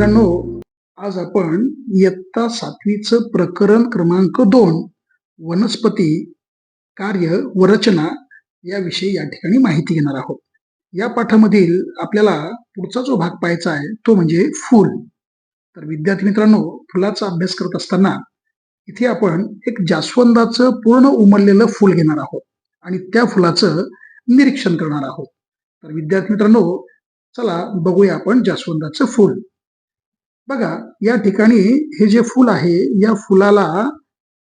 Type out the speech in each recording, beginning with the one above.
मित्रांनो आज आपण इयत्ता सातवीचं प्रकरण क्रमांक दोन वनस्पती कार्य व रचना याविषयी या ठिकाणी माहिती घेणार आहोत. या पाठामधील आपल्याला पुढचा जो भाग पाहायचा आहे तो म्हणजे फूल. तर विद्यार्थी मित्रांनो फुलाचा अभ्यास करत असताना इथे आपण एक जास्वंदाचं पूर्ण उमललेलं फूल घेणार आहोत आणि त्या फुलाचं निरीक्षण करणार आहोत. तर विद्यार्थी मित्रांनो चला बघूया आपण जास्वंदाचं फूल. बघा या ठिकाणी हे जे फूल आहे या फुलाला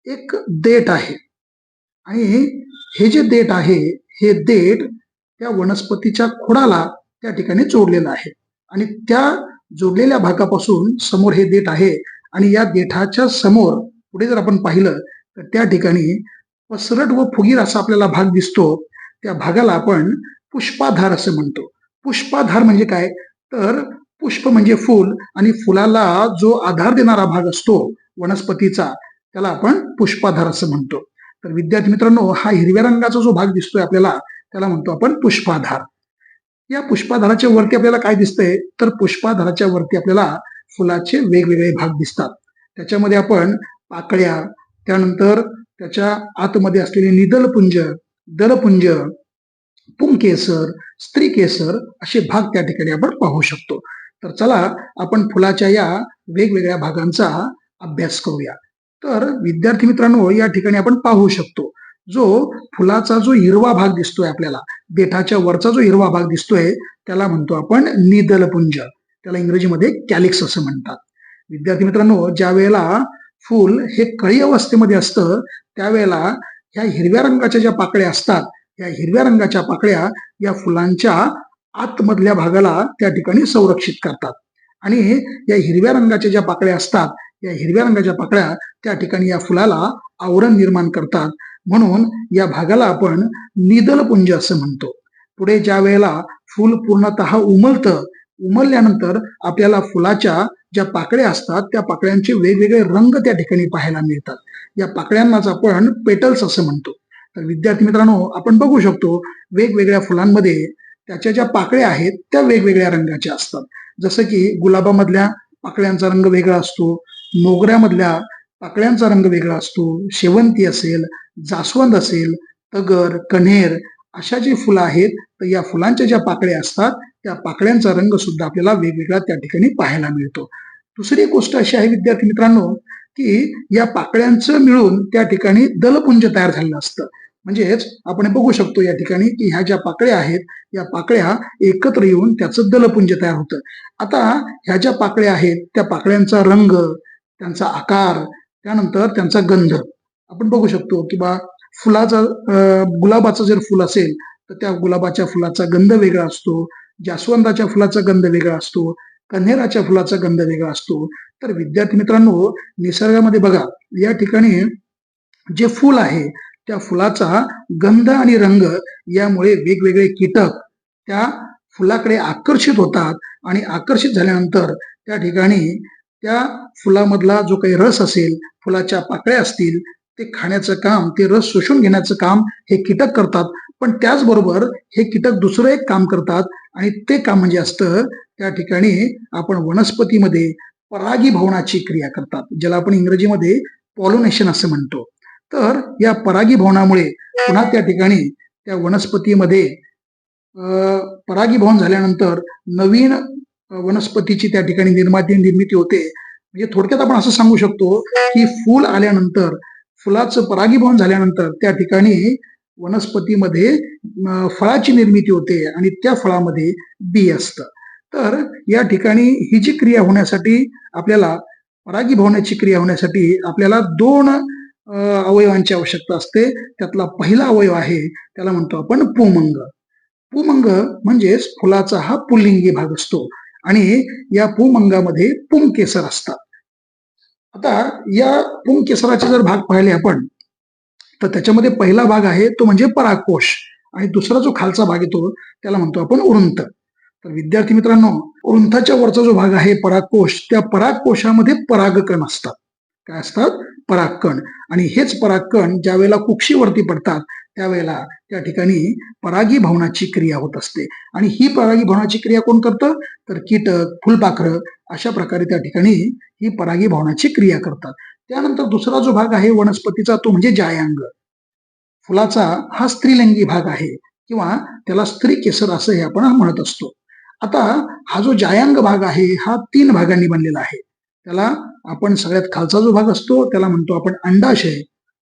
एक देठ आहे. आणि हे जे देठ आहे हे देठ त्या वनस्पतीच्या खोडाला त्या ठिकाणी जोडलेलं आहे. आणि त्या जोडलेल्या भागापासून समोर हे देठ आहे. आणि या देठाच्या समोर पुढे जर आपण पाहिलं तर त्या ठिकाणी पसरट व फुगीर असा आपल्याला भाग दिसतो. त्या भागाला आपण पुष्पाधार असं म्हणतो. पुष्पाधार म्हणजे काय? तर पुष्प म्हणजे फूल आणि फुलाला जो आधार देणारा भाग असतो वनस्पतीचा त्याला आपण पुष्पाधार असं म्हणतो. तर विद्यार्थी मित्रांनो हा हिरव्या रंगाचा जो भाग दिसतोय आपल्याला त्याला म्हणतो आपण पुष्पाधार. या पुष्पाधाराच्या वरती आपल्याला काय दिसतंय? तर पुष्पाधाराच्या वरती आपल्याला फुलाचे वेगवेगळे भाग दिसतात. त्याच्यामध्ये आपण पाकळ्या त्यानंतर त्याच्या आतमध्ये असलेले निदलपुंज दलपुंज पुंकेसर स्त्रीकेसर असे भाग त्या ठिकाणी आपण पाहू शकतो. तर चला आपण फुलाच्या या वेगवेगळ्या भागांचा अभ्यास करूया. तर विद्यार्थी मित्रांनो या ठिकाणी आपण पाहू शकतो जो फुलाचा जो हिरवा भाग दिसतोय आपल्याला देठाच्या वरचा जो हिरवा भाग दिसतोय त्याला म्हणतो आपण निदलपुंज. त्याला इंग्रजीमध्ये कॅलिक्स असं म्हणतात. विद्यार्थी मित्रांनो ज्या वेळेला फूल हे कळी अवस्थेमध्ये असतं त्यावेळेला ह्या हिरव्या रंगाच्या ज्या पाकळ्या असतात या हिरव्या रंगाच्या पाकळ्या या फुलांच्या आतमधल्या भागाला त्या ठिकाणी संरक्षित करतात. आणि या हिरव्या रंगाच्या ज्या पाकळ्या असतात या हिरव्या रंगाच्या पाकळ्या त्या ठिकाणी या फुलाला आवरण निर्माण करतात. म्हणून या भागाला आपण निदलपुंज असं म्हणतो. पुढे ज्या वेळेला फूल पूर्णतः उमलतं उमलल्यानंतर आपल्याला फुलाच्या ज्या पाकळ्या असतात त्या पाकळ्यांचे वेगवेगळे रंग त्या ठिकाणी पाहायला मिळतात. या पाकळ्यांनाच आपण पेटल्स असं म्हणतो. तर विद्यार्थी मित्रांनो आपण बघू शकतो वेगवेगळ्या फुलांमध्ये त्याच्या ज्या पाकळ्या आहेत त्या वेगवेगळ्या रंगाच्या असतात. जसं की गुलाबामधल्या पाकळ्यांचा रंग वेगळा असतो मोगऱ्यामधल्या पाकळ्यांचा रंग वेगळा असतो शेवंती असेल जास्वंद असेल तगर कन्हेर अशा जी फुलं आहेत तर या फुलांच्या ज्या पाकळ्या असतात त्या पाकळ्यांचा रंग सुद्धा आपल्याला वेगवेगळा त्या ठिकाणी पाहायला मिळतो. दुसरी गोष्ट अशी आहे विद्यार्थी मित्रांनो की या पाकळ्यांचं मिळून त्या ठिकाणी दलपुंज तयार झालेलं असतं. म्हणजेच आपण बघू शकतो या ठिकाणी की ह्या ज्या पाकळ्या आहेत या पाकळ्या एकत्र येऊन त्याचं दलपुंज तयार होतं. आता ह्या ज्या पाकळ्या आहेत त्या पाकळ्यांचा रंग त्यांचा आकार त्यानंतर त्यांचा गंध. आपण बघू शकतो की बा फुलाचा गुलाबाचं जर फुल असेल तर त्या गुलाबाच्या फुलाचा गंध वेगळा असतो जास्वंदाच्या फुलाचा गंध वेगळा असतो कन्हेराच्या फुलाचा गंध वेगळा असतो. तर विद्यार्थी मित्रांनो निसर्गामध्ये बघा या ठिकाणी जे फूल आहे त्या फुलाचा गंध आणि रंग यामुळे वेगवेगळे कीटक त्या फुलाकडे आकर्षित होतात आणि आकर्षित झाल्यानंतर त्या ठिकाणी त्या फुलामधला जो काही रस असेल फुलाच्या पाकळ्या असतील ते खाण्याचं काम ते रस शोषून घेण्याचं काम हे कीटक करतात. पण त्याचबरोबर हे कीटक दुसरं एक काम करतात आणि ते काम म्हणजे असतं त्या ठिकाणी आपण वनस्पतीमध्ये परागीभवनाची क्रिया करतात ज्याला आपण इंग्रजीमध्ये पॉलोनेशन असं म्हणतो. तर या परागीभवनामुळे पुन्हा त्या ठिकाणी त्या वनस्पतीमध्ये परागीभवन झाल्यानंतर नवीन वनस्पतीची त्या ठिकाणी निर्माती निर्मिती होते. म्हणजे थोडक्यात आपण असं सांगू शकतो की फूल आल्यानंतर फुलाचं परागीभवन झाल्यानंतर त्या ठिकाणी वनस्पतीमध्ये फळाची निर्मिती होते आणि त्या फळामध्ये बी असतं. तर या ठिकाणी ही जी क्रिया होण्यासाठी आपल्याला परागीभवनाची क्रिया होण्यासाठी आपल्याला दोन अवयवांची आवश्यकता असते. त्यातला पहिला अवयव आहे त्याला म्हणतो आपण पुमंग. पुमंग म्हणजेच फुलाचा हा पुल्लिंगी भाग असतो आणि या पुमंगामध्ये पुंकेसर असतात. आता या पुंकेसराचे जर भाग पाहिले आपण तर त्याच्यामध्ये पहिला भाग आहे तो म्हणजे पराकोश आणि दुसरा जो खालचा भाग येतो त्याला म्हणतो आपण उरुंत. तर विद्यार्थी मित्रांनो उरुंथाच्या वरचा जो भाग आहे पराकोश त्या परागकोशामध्ये परागकण असतात. काय असतात? परागकण. आणि हेच परागकण ज्या वेळेला कुक्षीवरती पडतात त्यावेळेला त्या ठिकाणी परागी भवनाची क्रिया होत असते. आणि ही परागी भवनाची क्रिया कोण करतं? तर कीटक फुलपाखरं अशा प्रकारे त्या ठिकाणी ही परागी भवनाची क्रिया करतात. त्यानंतर दुसरा जो भाग आहे वनस्पतीचा तो म्हणजे जायांग. फुलाचा हा स्त्रीलिंगी भाग आहे किंवा त्याला स्त्री केसर असं हे आपण म्हणत असतो. आता हा जो जायांग भाग आहे हा तीन भागांनी बनलेला आहे. त्याला आपण सगळ्यात खालचा जो भाग असतो त्याला म्हणतो आपण अंडाशय.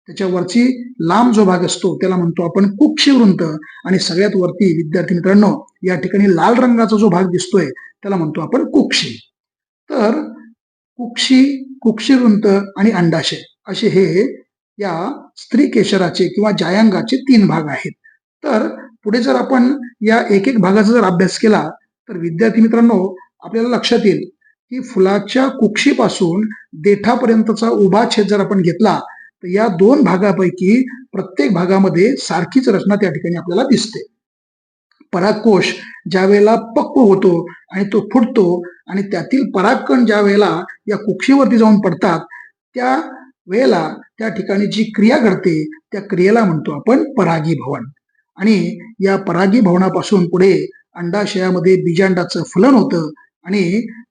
त्याच्यावरची लांब जो भाग असतो त्याला म्हणतो आपण कुक्षिवृंत. आणि सगळ्यात वरती विद्यार्थी मित्रांनो या ठिकाणी लाल रंगाचा जो भाग दिसतोय त्याला म्हणतो आपण कुक्षी. तर कुक्षी कुक्षिवृंत आणि अंडाशय असे हे या स्त्री केशराचे किंवा जायांगाचे तीन भाग आहेत. तर पुढे जर आपण या एक एक भागाचा जर अभ्यास केला तर विद्यार्थी मित्रांनो आपल्याला लक्षात येईल की फुलाच्या कुक्षीपासून देठापर्यंतचा उभा छेद जर आपण घेतला तर या दोन भागापैकी प्रत्येक भागामध्ये सारखीच रचना त्या ठिकाणी आपल्याला दिसते. परागकोश ज्या वेळेला पक्व होतो आणि तो फुटतो आणि त्यातील परागकण ज्या वेळेला या कुक्षीवरती जाऊन पडतात त्या वेळेला त्या ठिकाणी जी क्रिया घडते त्या क्रियेला म्हणतो आपण परागीभवन. आणि या परागीभवनापासून पुढे अंडाशयामध्ये बीजांडाचं फलन होतं आणि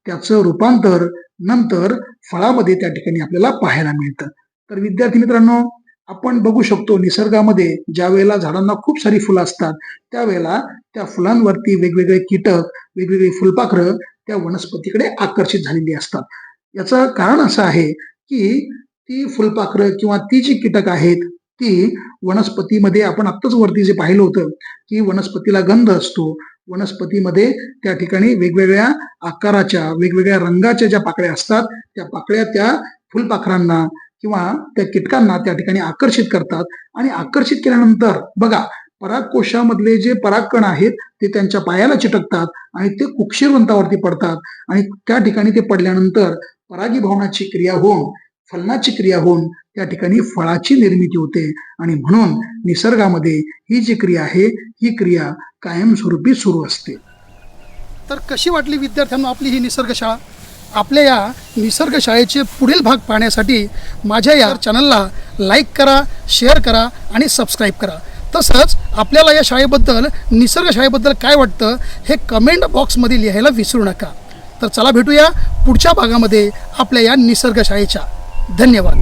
त्याचं रूपांतर नंतर फळामध्ये त्या ठिकाणी आपल्याला पाहायला मिळतं. तर विद्यार्थी मित्रांनो आपण बघू शकतो निसर्गामध्ये ज्या वेळेला झाडांना खूप सारी फुलं असतात त्यावेळेला त्या फुलांवरती वेगवेगळे कीटक वेगवेगळी फुलपाखरं त्या वनस्पतीकडे आकर्षित झालेली असतात. याचं कारण असं आहे की ती फुलपाखरं किंवा ती जी कीटक आहेत ती वनस्पतीमध्ये आपण आत्ताच वरती जे पाहिलं होतं की वनस्पतीला गंध असतो वनस्पतीमध्ये त्या ठिकाणी वेगवेगळ्या आकाराच्या वेगवेगळ्या रंगाच्या ज्या पाकळ्या असतात त्या पाकळ्या त्या फुलपाखरांना किंवा त्या कीटकांना त्या ठिकाणी आकर्षित करतात. आणि आकर्षित केल्यानंतर बघा परागकोशामधले जे परागकण आहेत ते त्यांच्या पायाला चिटकतात आणि ते कुक्षीरवंतावरती पडतात. आणि त्या ठिकाणी ते पडल्यानंतर परागीभवनाची क्रिया होऊन फलनाची क्रिया होऊन त्या ठिकाणी फळाची निर्मिती होते. आणि म्हणून निसर्गामध्ये ही जी क्रिया आहे ही क्रिया कायमस्वरूपी सुरू असते. तर कशी वाटली विद्यार्थ्यांना आपली ही निसर्गशाळा? आपल्या या निसर्गशाळेचे पुढील भाग पाहण्यासाठी माझ्या या चॅनलला लाईक करा शेअर करा आणि सबस्क्राईब करा. तसंच आपल्याला या शाळेबद्दल निसर्गशाळेबद्दल काय वाटतं हे कमेंट बॉक्समध्ये लिहायला विसरू नका. तर चला भेटूया पुढच्या भागामध्ये आपल्या या निसर्गशाळेच्या. धन्यवाद.